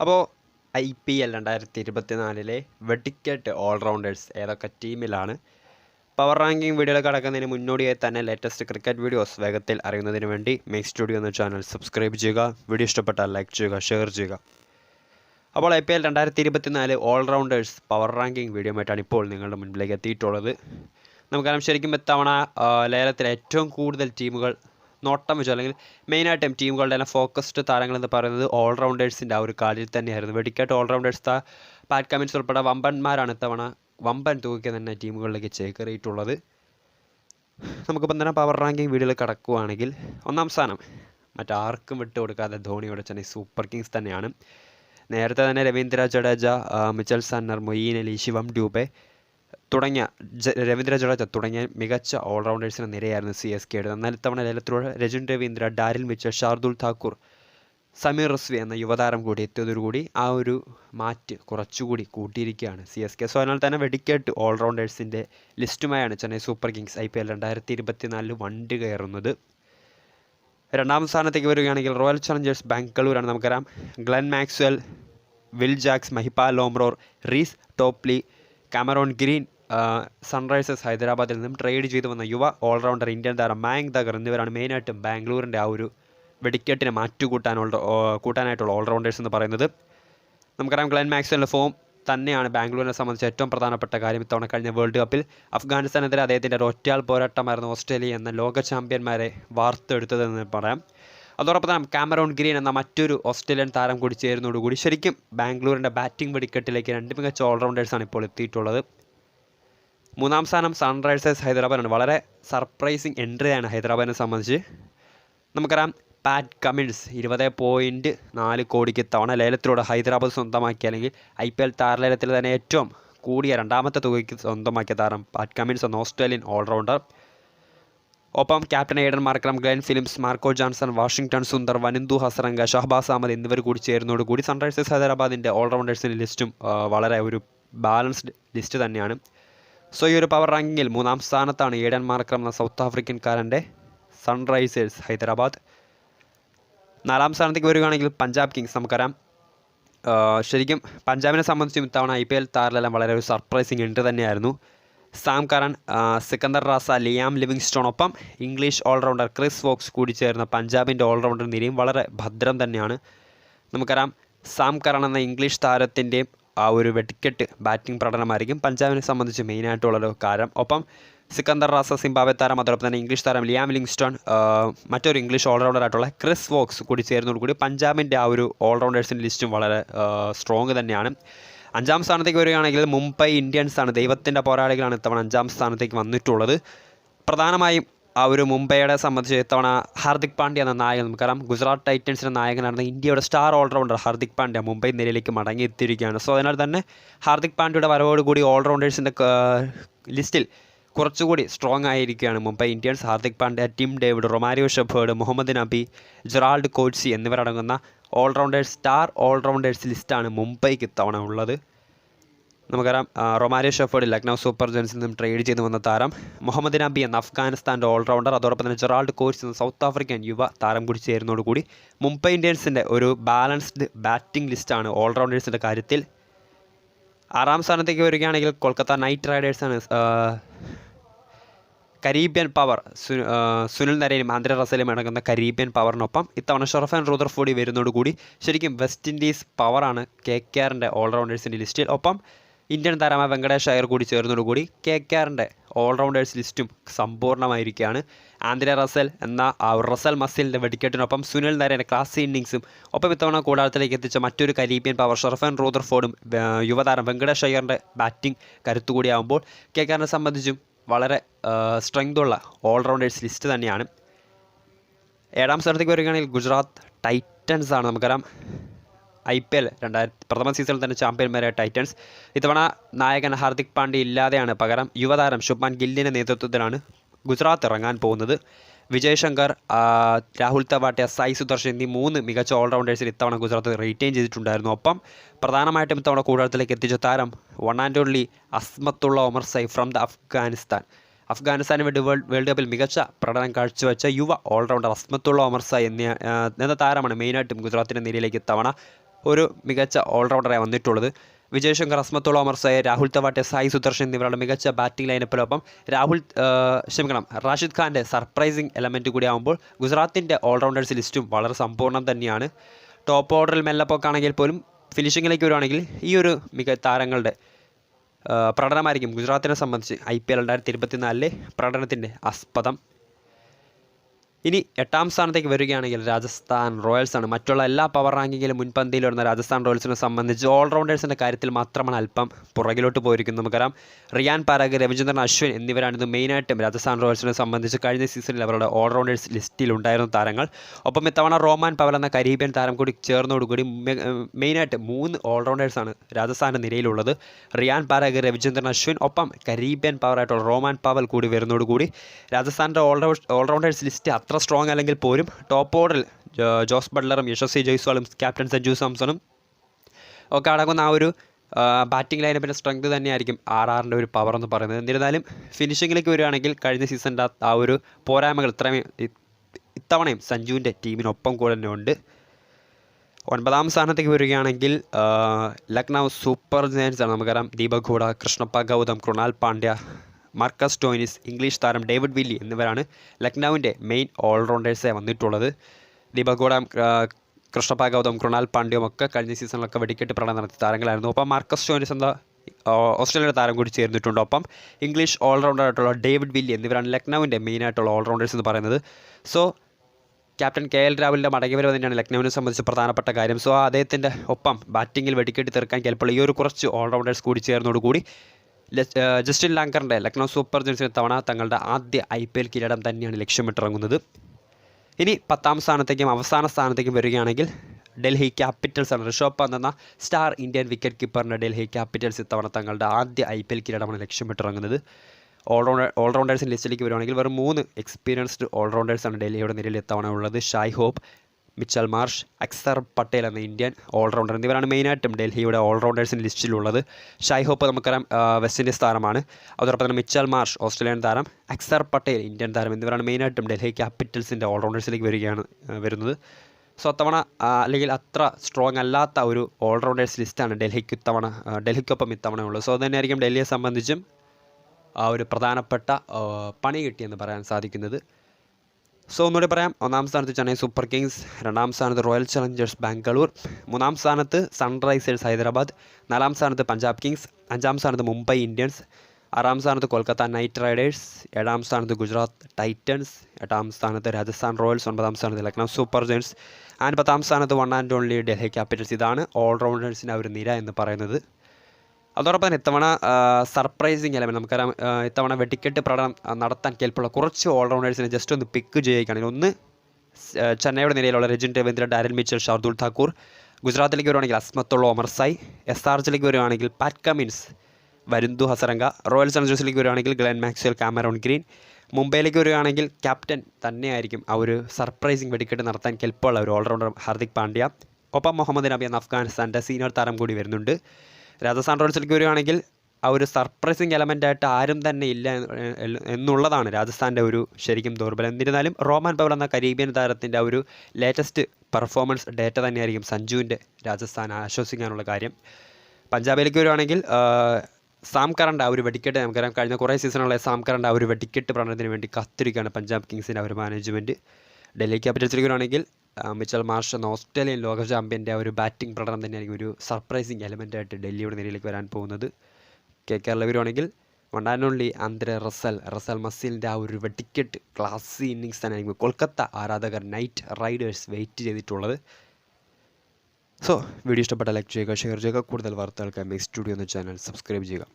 അപ്പോൾ I P L രണ്ടായിരത്തി ഇരുപത്തി നാലിലെ വെടിക്കെട്ട് ഓൾറൗണ്ടേഴ്സ് ഏതൊക്കെ ടീമിലാണ്? പവർ റാങ്കിങ് വീഡിയോകൾ കടക്കുന്നതിന് മുന്നോടിയായി തന്നെ ലേറ്റസ്റ്റ് ക്രിക്കറ്റ് വീഡിയോസ് വേഗത്തിൽ അറിയുന്നതിന് വേണ്ടി മേക്ക് സ്റ്റുഡിയോ എന്ന ചാനൽ സബ്സ്ക്രൈബ് ചെയ്യുക വീഡിയോ ഇഷ്ടപ്പെട്ടാൽ ലൈക്ക് ചെയ്യുക ഷെയർ ചെയ്യുക. അപ്പോൾ ഐ പി എൽ രണ്ടായിരത്തി ഇരുപത്തിനാല് ഓൾറൗണ്ടേഴ്സ് പവർ റാങ്കിങ് വീഡിയോ ആയിട്ടാണ് ഇപ്പോൾ നിങ്ങളുടെ മുൻപിലേക്ക് എത്തിയിട്ടുള്ളത്. നമുക്കറിയാം ശരിക്കും എത്തവണ ലേലത്തിൽ ഏറ്റവും കൂടുതൽ ടീമുകൾ നോട്ടം വെച്ചു. അല്ലെങ്കിൽ മെയിനായിട്ടും ടീമുകളുടെ തന്നെ ഫോക്കസ്ഡ് താരങ്ങൾ എന്ന് പറയുന്നത് ഓൾറൗണ്ടേഴ്സിന്റെ ആ ഒരു കാലിൽ തന്നെയായിരുന്നു. വെടിക്കാട്ട് ഓൾറൗണ്ടേഴ്സ് പാറ്റ് കമ്മിൻസ് ഉൾപ്പെടെ വമ്പന്മാരാണ് ഇത്തവണ വമ്പൻ തൂക്കി തന്നെ ടീമുകളിലേക്ക് ചേക്കേറിയിട്ടുള്ളത്. നമുക്കിപ്പം തന്നെ പവർ റാങ്കിങ് വീഡിയോയിൽ കടക്കുകയാണെങ്കിൽ ഒന്നാം സ്ഥാനം മറ്റാർക്കും വിട്ടു കൊടുക്കാതെ ധോണിയുടെ ചെന്നൈ സൂപ്പർ കിങ്സ് തന്നെയാണ്. നേരത്തെ തന്നെ Ravindra Jadeja Mitchell Santner Moeen Ali Shivam Dube തുടങ്ങിയ രവീന്ദ്ര ജഡേജ തുടങ്ങിയ മികച്ച ഓൾറൗണ്ടേഴ്സിന് നിരയായിരുന്നു സി എസ് കെയുടെ. എന്നാൽ ഇത്തവണ ലേലത്തിലൂടെ രജുൻ രവീന്ദ്ര ഡാരിൽ മിച്ചൽ ഷാർദുൽ ഠാക്കൂർ സമീർ റസ്വി എന്ന യുവതാരം കൂടി എത്തിയതോടുകൂടി ആ ഒരു മാറ്റ് കുറച്ചുകൂടി കൂട്ടിയിരിക്കുകയാണ് സി എസ് കെ. സോ അതിനാൽ തന്നെ വെടിക്കേട്ട് ഓൾറൗണ്ടേഴ്സിന്റെ ലിസ്റ്റുമായാണ് Chennai Super Kings I P L രണ്ടായിരത്തി ഇരുപത്തിനാലിൽ വണ്ടി കയറുന്നത്. രണ്ടാം സ്ഥാനത്തേക്ക് വരികയാണെങ്കിൽ റോയൽ ചലഞ്ചേഴ്സ് ബാംഗ്ലൂരാണ് നമുക്കറിയാം. Glenn Maxwell Will Jacks Mahipal Lomror Reece Topley Cameron Green Sunrisers ഹൈദരാബാദിൽ നിന്നും ട്രേഡ് ചെയ്തു വന്ന യുവ ഓൾറൗണ്ടർ ഇന്ത്യൻ താരം മാങ് ദഗർ എന്നിവരാണ് മെയിനായിട്ടും ബാംഗ്ലൂരിന്റെ ആ ഒരു വെടിക്കെട്ടിനെ മാറ്റുകൂട്ടാനുള്ള കൂട്ടാനായിട്ടുള്ള ഓൾറൗണ്ടേഴ്സ് എന്ന് പറയുന്നത്. നമുക്കറിയാം ഗ്ലെൻ മാക്സ്വലിന്റെ ഫോം തന്നെയാണ് ബാംഗ്ലൂരിനെ സംബന്ധിച്ച് ഏറ്റവും പ്രധാനപ്പെട്ട കാര്യം ഇത്തവണ കഴിഞ്ഞ വേൾഡ് കപ്പിൽ അഫ്ഗാനിസ്ഥാനെതിരെ അദ്ദേഹത്തിന്റെ ഒറ്റയാൾ പോരാട്ടമായിരുന്നു ഓസ്ട്രേലിയ എന്ന ലോക ചാമ്പ്യന്മാരെ വാർത്തെടുത്തതെന്ന് പറയാം. അതോടൊപ്പം തന്നെ കാമറോൺ ഗ്രീൻ എന്ന മറ്റൊരു ഓസ്ട്രേലിയൻ താരം കൂടി ചേരുന്നതോടുകൂടി ശരിക്കും ബാംഗ്ലൂരിന്റെ ബാറ്റിംഗ് വെടിക്കെട്ടിലേക്ക് രണ്ട് മികച്ച ഓൾറൗണ്ടേഴ്സാണ് ഇപ്പോൾ എത്തിയിട്ടുള്ളത്. മൂന്നാം സ്ഥാനം സൺറൈസേഴ്സ് ഹൈദരാബാദാണ്. വളരെ സർപ്രൈസിങ് എൻട്രിയാണ് ഹൈദരാബാദിനെ സംബന്ധിച്ച്. നമുക്കറിയാം പാറ്റ് കമിൻസ് ഇരുപത് പോയിന്റ് നാല് കോടിക്ക് തവണ ലേലത്തിലൂടെ ഹൈദരാബാദ് സ്വന്തമാക്കി. അല്ലെങ്കിൽ ഐ പി എൽ താരലേലത്തിൽ തന്നെ ഏറ്റവും കൂടിയ രണ്ടാമത്തെ തുകയ്ക്ക് സ്വന്തമാക്കിയ താരം പാറ്റ് കമിൻസ് എന്ന ഓസ്ട്രേലിയൻ ഓൾറൗണ്ടർ. ഒപ്പം captain Aiden Markram Glenn Phillips Marco Jansen Washington Sundar Wanindu Hasaranga Shahbaz Ahmed എന്നിവർ കൂടി ചേരുന്നതോടുകൂടി സൺറൈസേഴ്സ് ഹൈദരാബാദിന്റെ ഓൾറൗണ്ടേഴ്സിന്റെ ലിസ്റ്റും വളരെ ഒരു ബാലൻസ്ഡ് ലിസ്റ്റ് തന്നെയാണ്. സോ ഈ ഒരു പവർ റാങ്കിങ്ങിൽ മൂന്നാം സ്ഥാനത്താണ് ഏഡൻ മാർക്രം എന്ന സൗത്ത് ആഫ്രിക്കൻകാരന്റെ സൺറൈസേഴ്സ് ഹൈദരാബാദ്. നാലാം സ്ഥാനത്തേക്ക് വരികയാണെങ്കിൽ പഞ്ചാബ് കിങ്സ് നമുക്കറിയാം. ശരിക്കും പഞ്ചാബിനെ സംബന്ധിച്ചും ഇത്തവണ ഐ പി എൽ താരലെല്ലാം വളരെ ഒരു സർപ്രൈസിങ് എൻട്രി തന്നെയായിരുന്നു. സാം ആ, Sikandar Raza Liam ലിവിങ്സ്റ്റോണൊപ്പം English all rounder Chris Woakes കൂടി ചേർന്ന പഞ്ചാബിന്റെ ഓൾറൗണ്ടർ നിരയും വളരെ ഭദ്രം തന്നെയാണ്. നമുക്കറിയാം സാം കറൺ എന്ന ഇംഗ്ലീഷ് താരത്തിന്റെയും ആ ഒരു വെടിക്കെട്ട് ബാറ്റിംഗ് പ്രകടനമായിരിക്കും പഞ്ചാബിനെ സംബന്ധിച്ച് മെയിനായിട്ടുള്ളൊരു കാര്യം. ഒപ്പം സിക്കന്ദർ റാസ സിംബാബ്വെ താരം അതോടൊപ്പം തന്നെ ഇംഗ്ലീഷ് താരം ലിയാം ലിങ്സ്റ്റൺ മറ്റൊരു ഇംഗ്ലീഷ് ഓൾറൗണ്ടറായിട്ടുള്ള ക്രിസ് വോക്സ് കൂടി ചേർന്നതോടുകൂടി പഞ്ചാബിന്റെ ആ ഒരു ഓൾറൗണ്ടേഴ്സിന്റെ ലിസ്റ്റും വളരെ സ്ട്രോങ് തന്നെയാണ്. അഞ്ചാം സ്ഥാനത്തേക്ക് വരികയാണെങ്കിൽ മുംബൈ ഇന്ത്യൻസാണ് ദൈവത്തിന്റെ പോരാളികളാണ് ഇത്തവണ അഞ്ചാം സ്ഥാനത്തേക്ക് വന്നിട്ടുള്ളത്. പ്രധാനമായും ആ ഒരു മുംബൈയുടെ സംബന്ധിച്ച് ഇത്തവണ ഹാർദിക് പാണ്ഡ്യ എന്ന നായകൻ നമുക്കറിയാം. ഗുജറാത്ത് ടൈറ്റൻസിന്റെ നായകനാണ് ഇന്ത്യയുടെ star all rounder Hardik Pandya Mumbai നിരയിലേക്ക് മടങ്ങിയെത്തിയിരിക്കുകയാണ്. സോ അതിനാൽ തന്നെ ഹാർദിക് പാണ്ഡ്യയുടെ വരവോടുകൂടി ഓൾറൗണ്ടേഴ്സിന്റെ ലിസ്റ്റിൽ കുറച്ചുകൂടി സ്ട്രോങ് ആയിരിക്കുകയാണ് Mumbai Indians. Hardik Pandya Tim David Romario Shepherd Mohammad Nabi Gerald Coetzee എന്നിവരടങ്ങുന്ന ഓൾറൗണ്ടേഴ്സ് സ്റ്റാർ ഓൾറൗണ്ടേഴ്സ് ലിസ്റ്റാണ് മുംബൈക്ക് ഇത്തവണ ഉള്ളത്. നമുക്കറിയാം റൊമാരിയോ ഷെഫേർഡ് ലക്നൗ സൂപ്പർ ജെൻസിൽ നിന്നും ട്രേഡ് ചെയ്തു വന്ന താരം മുഹമ്മദ് നബി എന്ന അഫ്ഗാനിസ്ഥാന്റെ ഓൾറൗണ്ടർ അതോടൊപ്പം തന്നെ ജെറാൾഡ് കോഴ്സ് എന്ന സൗത്ത് ആഫ്രിക്കൻ യുവ താരം കൂടി ചേരുന്നതോടുകൂടി മുംബൈ ഇന്ത്യൻസിന്റെ ഒരു ബാലൻസ്ഡ് ബാറ്റിംഗ് ലിസ്റ്റാണ് ഓൾറൗണ്ടേഴ്സിന്റെ കാര്യത്തിൽ. ആറാം സ്ഥാനത്തേക്ക് വരികയാണെങ്കിൽ കൊൽക്കത്ത നൈറ്റ് റൈഡേഴ്സാണ് കരീബിയൻ പവർ സുനിൽ നരേനും ആന്ധ്ര റസലും അടങ്ങുന്ന കരീബിയൻ പവറിനൊപ്പം ഇത്തവണ ഷറഫൻ ഫോഡി വരുന്നതോടുകൂടി ശരിക്കും വെസ്റ്റ് ഇൻഡീസ് പവറാണ് കെ കെ ആറിന്റെ ഓൾറൗണ്ടേഴ്സിന്റെ ലിസ്റ്റിൽ ഒപ്പം ഇന്ത്യൻ താരമായ വെങ്കടേഷ് അയ്യർ കൂടി ചേർന്നതോടുകൂടി കെ കെ ആറിന്റെ ഓൾറൗണ്ടേഴ്സ് ലിസ്റ്റും സമ്പൂർണമായിരിക്കുകയാണ് ആന്ധ്ര റസൽ എന്ന റസൽ മസിലിന്റെ വെടിക്കെട്ടിനൊപ്പം സുനിൽ നരേന്റെ ക്ലാസ് ഇന്നിങ്സും ഒപ്പം ഇത്തവണ കൂടാരത്തിലേക്ക് എത്തിച്ച മറ്റൊരു കരീബിയൻ പവർ ഷെർഫൻ റൂദർഫോർഡും ഫോർഡും യുവതാരം വെങ്കടേഷ് അയ്യറിന്റെ ബാറ്റിംഗ് കരുത്തുകൂടിയാകുമ്പോൾ കെ കെ ആറിനെ സംബന്ധിച്ചും വളരെ സ്ട്രെങ്തുള്ള ഓൾറൗണ്ടേഴ്സ് ലിസ്റ്റ് തന്നെയാണ്. ഏഴാം സ്ഥാനത്തേക്ക് വരികയാണെങ്കിൽ ഗുജറാത്ത് ടൈറ്റൻസ് ആണ് നമുക്കറിയാം. ഐ പി എൽ രണ്ടായിരത്തി പ്രഥമ സീസണിൽ തന്നെ ചാമ്പ്യന്മാരായ ടൈറ്റൻസ്. ഇത്തവണ നായകൻ ഹാർദിക് പാണ്ഡ്യ ഇല്ലാതെയാണ്. പകരം യുവതാരം ശുഭ്മാൻ ഗില്ലിന്റെ നേതൃത്വത്തിലാണ് ഗുജറാത്ത് ഇറങ്ങാൻ പോകുന്നത്. വിജയ് ശങ്കർ രാഹുൽ തവാട്ടിയ സായി സുദർശൻ എന്നീ മൂന്ന് മികച്ച ഓൾറൗണ്ടേഴ്സിൽ ഇത്തവണ ഗുജറാത്ത് റീറ്റെയിൻ ചെയ്തിട്ടുണ്ടായിരുന്നു. ഒപ്പം പ്രധാനമായിട്ടും ഇത്തവണ കൂടാരത്തിലേക്ക് എത്തിച്ച താരം one and only Azmatullah Omarzai from the Afghanistan അഫ്ഗാനിസ്ഥാന് വേണ്ടി വേൾഡ് വേൾഡ് കപ്പിൽ മികച്ച പ്രകടനം കാഴ്ചവെച്ച യുവ ഓൾറൗണ്ടർ അസ്മത്തുള്ള ഒമർ സായ് എന്ന താരമാണ് മെയിനായിട്ടും ഗുജറാത്തിന്റെ നിരയിലേക്ക് ഇത്തവണ ഒരു മികച്ച ഓൾറൗണ്ടറായി വന്നിട്ടുള്ളത്. വിജയശങ്കർ അസ്മത്തുള്ള ഒമർ സയെ രാഹുൽ തവാട്ടെ സായി സുദർശൻ എന്നിവരുടെ മികച്ച ബാറ്റിംഗ് ലൈനപ്പിലൊപ്പം രാഹുൽ ക്ഷമിക്കണം റാഷിദ് ഖാന്റെ സർപ്രൈസിംഗ് എലമെന്റ് കൂടി ആകുമ്പോൾ ഗുജറാത്തിന്റെ ഓൾറൗണ്ടേഴ്സ് ലിസ്റ്റും വളരെ സമ്പൂർണം തന്നെയാണ്. ടോപ്പ് ഓർഡറിൽ മെല്ലപ്പൊക്കാണെങ്കിൽ പോലും ഫിനിഷിങ്ങിലേക്ക് വരുവാണെങ്കിൽ ഈ ഒരു മിക താരങ്ങളുടെ പ്രകടനമായിരിക്കും ഗുജറാത്തിനെ സംബന്ധിച്ച് ഐ പി എൽ രണ്ടായിരത്തി ഇരുപത്തിനാലിലെ പ്രകടനത്തിന്റെ ആസ്പദം. ഇനി എട്ടാം സ്ഥാനത്തേക്ക് വരികയാണെങ്കിൽ രാജസ്ഥാൻ റോയൽസ് ആണ്. മറ്റുള്ള എല്ലാ പവർ റാങ്കിങ്ങിലും മുൻപന്തിയിൽ വരുന്ന രാജസ്ഥാൻ റോയൽസിനെ സംബന്ധിച്ച് ഓൾറൗണ്ടേഴ്സിന്റെ കാര്യത്തിൽ മാത്രമാണ് അല്പം പുറകിലോട്ട് പോയിരിക്കുന്നത്. നമുക്കറിയാം റിയാൻ പാരാഗ് രവിചന്ദ്രൻ അശ്വിൻ എന്നിവരാണ് ഇത് മെയിനായിട്ടും രാജസ്ഥാൻ റോയൽസിനെ സംബന്ധിച്ച് കഴിഞ്ഞ സീസണിൽ അവരുടെ ഓൾറൗണ്ടേഴ്സ് ലിസ്റ്റിൽ ഉണ്ടായിരുന്ന താരങ്ങൾ. ഒപ്പം ഇത്തവണ റോമാൻ പവൽ എന്ന കരീബിയൻ താരം കൂടി ചേർന്നോടുകൂടി മെയിനായിട്ട് മൂന്ന് ഓൾറൗണ്ടേഴ്സാണ് രാജസ്ഥാന്റെ നിരയിലുള്ളത്. റിയാൻ പാരാഗ് രവിചന്ദ്രൻ അശ്വിൻ ഒപ്പം കരീബിയൻ പവറായിട്ടുള്ള റോമാൻ പവൽ കൂടി വരുന്നതോടുകൂടി രാജസ്ഥാന്റെ ഓൾറൗ ഓൾറൗണ്ടേഴ്സ് ലിസ്റ്റ് അത്ര സ്ട്രോങ് അല്ലെങ്കിൽ പോലും ടോപ്പ് ഓർഡറിൽ ജോസ് ബട്ട്ലറും യശസ്വി ജയ്സ്വാളും ക്യാപ്റ്റൻ സഞ്ജു സാംസണും ഒക്കെ അടങ്ങുന്ന ആ ഒരു ബാറ്റിംഗ് ലൈനപ്പിന്റെ സ്ട്രെങ്ത് തന്നെയായിരിക്കും ആർ ആറിന്റെ ഒരു പവർ എന്ന് പറയുന്നത്. എന്നിരുന്നാലും ഫിനിഷിങ്ങിലേക്ക് വരികയാണെങ്കിൽ കഴിഞ്ഞ സീസണിന്റെ ആ ഒരു പോരായ്മകൾ ഇത്രയും ഇത്തവണയും സഞ്ജുവിന്റെ ടീമിനൊപ്പം കൂടെ തന്നെ ഉണ്ട്. ഒൻപതാം സ്ഥാനത്തേക്ക് വരികയാണെങ്കിൽ ലക്നൗ സൂപ്പർ ജയൻസ് ആണ്. നമുക്കറിയാം Deepak Hooda Krishnappa Gowtham Krunal Pandya Marcus Stoinis English താരം ഡേവിഡ് വില്ലി എന്നിവരാണ് ലക്നൌവിന്റെ മെയിൻ ഓൾറൗണ്ടേഴ്സായി വന്നിട്ടുള്ളത്. ദീപക് കൃഷ്ണപ്പ ഗൗതം കൃണാൽ പാണ്ഡ്യം ഒക്കെ കഴിഞ്ഞ സീസണിലൊക്കെ വെടിക്കെട്ട് പ്രകടനം നടത്തിയ താരങ്ങളായിരുന്നു. ഒപ്പം മാർക്കസ് ടോയിനിസ് എന്ന ഓസ്ട്രേലിയയുടെ താരം കൂടി ചേർന്നിട്ടുണ്ട്. ഒപ്പം ഇംഗ്ലീഷ് ഓൾറൗണ്ടറായിട്ടുള്ള ഡേവിഡ് വില്ലി എന്നിവരാണ് ലക്നൌവിന്റെ മെയിനായിട്ടുള്ള ഓൾറൗണ്ടേഴ്സ് എന്ന് പറയുന്നത്. സോ ക്യാപ്റ്റൻ കെ എൽ രാഹുലിന്റെ മടങ്ങിവരവ് തന്നെയാണ് ലക്നൌവിനെ സംബന്ധിച്ച് പ്രധാനപ്പെട്ട കാര്യം. സോ അദ്ദേഹത്തിന്റെ ഒപ്പം ബാറ്റിങ്ങിൽ വെടിക്കെട്ടി തീർക്കാൻ ചിലപ്പോൾ ഈ ഒരു കുറച്ച് ഓൾറൗണ്ടേഴ്സ് കൂടി ചേർന്നോടുകൂടി ജസ്റ്റിൻ ലാങ്കറിന്റെ ലക്നൗ സൂപ്പർ ജയൻസിന് തവണ തങ്ങളുടെ ആദ്യ ഐ പി എൽ കിരീടം തന്നെയാണ് ലക്ഷ്യമിട്ടിറങ്ങുന്നത്. ഇനി പത്താം സ്ഥാനത്തേക്കും അവസാന സ്ഥാനത്തേക്കും വരികയാണെങ്കിൽ ഡൽഹി ക്യാപിറ്റൽസാണ് ഋഷഭ് പന്ത് എന്ന സ്റ്റാർ ഇന്ത്യൻ വിക്കറ്റ് കീപ്പറിന്റെ ഡൽഹി ക്യാപിറ്റൽസ് ഇത്തവണ തങ്ങളുടെ ആദ്യ ഐ പി എൽ കിരീടമാണ് ലക്ഷ്യമിട്ടിറങ്ങുന്നത്. ഓൾറൗണ്ടർ ഓൾറൗണ്ടേഴ്സിന്റെ ലിസ്റ്റിലേക്ക് വരുവാണെങ്കിൽ വെറും മൂന്ന് എക്സ്പീരിയൻസ്ഡ് ഓൾറൗണ്ടേഴ്സാണ് ഡൽഹിയുടെ നിരയിൽ ഇത്തവണ ഉള്ളത്. Shai Hope Mitchell Marsh Axar Patel എന്ന ഇന്ത്യൻ ഓൾറൗണ്ടർ എന്നിവരാണ് മെയിനായിട്ടും ഡൽഹിയുടെ ഓൾറൗണ്ടേഴ്സിന്റെ ലിസ്റ്റിലുള്ളത്. ഷായ് ഹോപ്പ് നമുക്കറിയാം വെസ്റ്റ് ഇൻഡീസ് താരമാണ്. അതോടൊപ്പം തന്നെ മിച്ചൽ മാർഷ് ഓസ്ട്രേലിയൻ താരം അക്സർ പട്ടേൽ ഇന്ത്യൻ താരം എന്നിവരാണ് മെയിനായിട്ടും ഡൽഹി ക്യാപിറ്റൽസിന്റെ ഓൾറൗണ്ടേഴ്സിലേക്ക് വരികയാണ് വരുന്നത്. സോ അത്തവണ അല്ലെങ്കിൽ അത്ര സ്ട്രോങ് അല്ലാത്ത ഒരു ഓൾറൗണ്ടേഴ്സ് ലിസ്റ്റാണ് ഡൽഹിക്ക് ഇത്തവണ ഡൽഹിക്കൊപ്പം ഇത്തവണ ഉള്ളത് സോ തന്നെയായിരിക്കും ഡൽഹിയെ സംബന്ധിച്ചും ഒരു പ്രധാനപ്പെട്ട പണി കിട്ടിയെന്ന് പറയാൻ സാധിക്കുന്നത്. സോ ഒന്നുകൂടി പറയാം. ഒന്നാം സ്ഥാനത്ത് ചെന്നൈ സൂപ്പർ കിങ്സ് രണ്ടാം സ്ഥാനത്ത് റോയൽ ചലഞ്ചേഴ്സ് ബാംഗ്ലൂർ മൂന്നാം സ്ഥാനത്ത് സൺറൈസേഴ്സ് ഹൈദരാബാദ് നാലാം സ്ഥാനത്ത് പഞ്ചാബ് കിങ്സ് അഞ്ചാം സ്ഥാനത്ത് മുംബൈ ഇന്ത്യൻസ് ആറാം സ്ഥാനത്ത് കൊൽക്കത്ത നൈറ്റ് റൈഡേഴ്സ് ഏഴാം സ്ഥാനത്ത് ഗുജറാത്ത് ടൈറ്റൻസ് എട്ടാം സ്ഥാനത്ത് രാജസ്ഥാൻ റോയൽസ് ഒൻപതാം സ്ഥാനത്ത് ലക്നൗ സൂപ്പർ ജയൻസ് ആൻഡ് പത്താം സ്ഥാനത്ത് one and only Delhi capitals. ഇതാണ് ഓൾറൗണ്ടേഴ്സിന്റെ ഒരു നിര എന്ന് പറയുന്നത്. അതോടൊപ്പം തന്നെ ഇത്തവണ സർപ്രൈസിങ് എലമെന്റ് നമുക്കറിയാം ഇത്തവണ വെടിക്കെട്ട് പ്രകടനം നടത്താൻ കേൾപ്പുള്ള കുറച്ച് ഓൾറൗണ്ടേഴ്സിനെ ജസ്റ്റ് ഒന്ന് പിക്ക് ചെയ്യുകയാണെങ്കിൽ ഒന്ന് ചെന്നൈയുടെ നിലയിലുള്ള രജിൻ രവീന്ദ്ര ഡാരൻ മിച്ചൽ ഷാർദുൽ ഠാക്കൂർ ഗുജറാത്തിലേക്ക് വരുവാണെങ്കിൽ Azmatullah Omarzai S R ജിലേക്ക് വരുവാണെങ്കിൽ പാറ്റ് കമിൻസ് വരുന്തു ഹസരംഗ റോയൽ ചലഞ്ചേഴ്സിലേക്ക് വരുവാണെങ്കിൽ ഗ്ലെൻ മാക്സ്വൽ കാമറോൺ ഗ്രീൻ മുംബൈയിലേക്ക് വരികയാണെങ്കിൽ ക്യാപ്റ്റൻ തന്നെയായിരിക്കും ആ ഒരു സർപ്രൈസിങ് വെടിക്കെട്ട് നടത്താൻ കെൽപ്പുള്ള ഒരു ഓൾറൗണ്ടർ ഹാർദിക് പാണ്ഡ്യ. ഒപ്പം മുഹമ്മദ് നബി എന്ന അഫ്ഗാനിസ്ഥാന്റെ സീനിയർ താരം കൂടി വരുന്നുണ്ട്. രാജസ്ഥാൻ റോയൽസിലേക്ക് വരികയാണെങ്കിൽ ആ ഒരു സർപ്രൈസിങ് എലമെന്റ് ആയിട്ട് ആരും തന്നെ ഇല്ല എന്നുള്ളതാണ് രാജസ്ഥാന്റെ ഒരു ശരിക്കും ദൗർബലം എന്നിരുന്നാലും റോമാൻ പവൽ എന്ന കരീബിയൻ താരത്തിന്റെ ആ ഒരു ലേറ്റസ്റ്റ് പെർഫോമൻസ് ഡേറ്റ തന്നെയായിരിക്കും സഞ്ജുവിന്റെ രാജസ്ഥാൻ ആശ്വസിക്കാനുള്ള കാര്യം. പഞ്ചാബിലേക്ക് വരുവാണെങ്കിൽ സാം കറണ്ട് ആ ഒരു വെടിക്കെട്ട് നമുക്കറിയാം. കഴിഞ്ഞ കുറേ സീസണുള്ള സാം കറണ്ട് ആ ഒരു വെടിക്കെട്ട് പ്രകടനത്തിന് വേണ്ടി കത്തിരിക്കുകയാണ് പഞ്ചാബ് കിങ്സിന്റെ ആ ഒരു മാനേജ്മെന്റ് ഡൽഹി ക്യാപിറ്റൽസിലേക്ക് വരുവാണെങ്കിൽ മിച്ചൽ മാർഷ് എന്ന ഓസ്ട്രേലിയൻ ലോക ചാമ്പ്യന്റെ ഒരു ബാറ്റിംഗ് പ്രകടനം തന്നെയായിരിക്കും ഒരു സർപ്രൈസിങ് എലമെന്റ് ആയിട്ട് ഡൽഹിയുടെ നിരയിലേക്ക് വരാൻ പോകുന്നത്. കെ കേരള വരുവാണെങ്കിൽ one and only Andre Russell Russell മസീലിന്റെ ആ ഒരു വെടിക്കെട്ട് ക്ലാസ് ഇന്നിങ്സ് തന്നെയായിരിക്കും കൊൽക്കത്ത ആരാധകർ നൈറ്റ് റൈഡേഴ്സ് വെയിറ്റ് ചെയ്തിട്ടുള്ളത്. സോ വീഡിയോ ഇഷ്ടപ്പെട്ട ലൈക്ക് ചെയ്യുക ഷെയർ ചെയ്യുക. കൂടുതൽ വാർത്തകൾക്ക് മിക്സ് സ്റ്റുഡിയോ എന്ന ചാനൽ സബ്സ്ക്രൈബ് ചെയ്യുക.